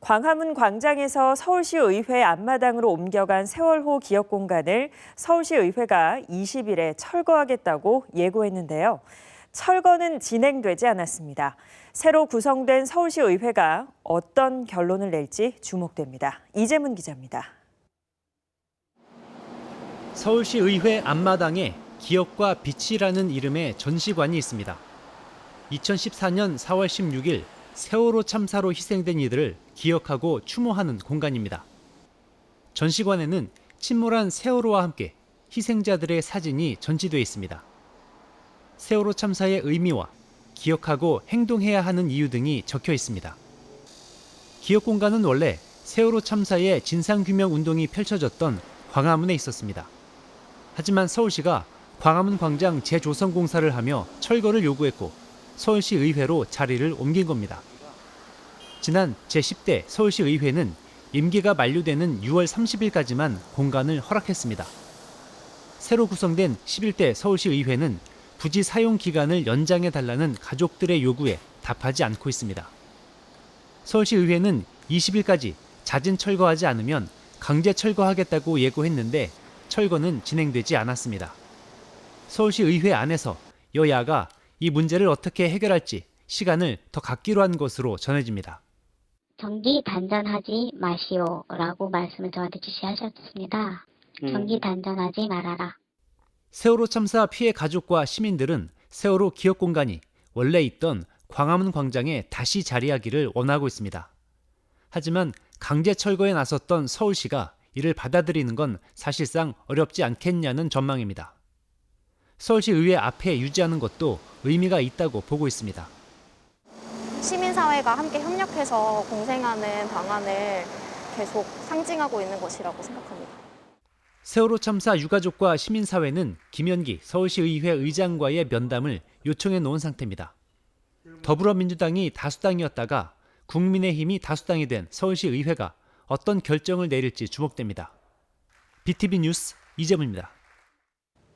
광화문 광장에서 서울시 의회 앞마당으로 옮겨간 세월호 기억 공간을 서울시 의회가 20일에 철거하겠다고 예고했는데요. 철거는 진행되지 않았습니다. 새로 구성된 서울시 의회가 어떤 결론을 낼지 주목됩니다. 이재문 기자입니다. 서울시 의회 앞마당에 기억과 빛이라는 이름의 전시관이 있습니다. 2014년 4월 16일 세월호 참사로 희생된 이들을 기억하고 추모하는 공간입니다. 전시관에는 침몰한 세월호와 함께 희생자들의 사진이 전시돼 있습니다. 세월호 참사의 의미와 기억하고 행동해야 하는 이유 등이 적혀 있습니다. 기억 공간은 원래 세월호 참사의 진상규명 운동이 펼쳐졌던 광화문에 있었습니다. 하지만 서울시가 광화문 광장 재조성 공사를 하며 철거를 요구했고 서울시 의회로 자리를 옮긴 겁니다. 지난 제10대 서울시 의회는 임기가 만료되는 6월 30일까지만 공간을 허락했습니다. 새로 구성된 11대 서울시 의회는 부지 사용 기간을 연장해 달라는 가족들의 요구에 답하지 않고 있습니다. 서울시 의회는 20일까지 잦은 철거하지 않으면 강제 철거하겠다고 예고했는데 철거는 진행되지 않았습니다. 서울시 의회 안에서 여야가 이 문제를 어떻게 해결할지 시간을 더 갖기로 한 것으로 전해집니다. 전기 단전하지 마시오라고 말씀을 저한테 지시하셨습니다. 전기 단전하지 말아라. 세월호 참사 피해 가족과 시민들은 세월호 기억 공간이 원래 있던 광화문 광장에 다시 자리하기를 원하고 있습니다. 하지만 강제 철거에 나섰던 서울시가 이를 받아들이는 건 사실상 어렵지 않겠냐는 전망입니다. 서울시 의회 앞에 유지하는 것도 의미가 있다고 보고 있습니다. 시민사회가 함께 협력해서 공생하는 방안을 계속 상징하고 있는 것이라고 생각합니다. 세월호 참사 유가족과 시민사회는 김현기 서울시의회 의장과의 면담을 요청해 놓은 상태입니다. 더불어민주당이 다수당이었다가 국민의힘이 다수당이 된 서울시의회가 어떤 결정을 내릴지 주목됩니다. BTV 뉴스 이재문입니다.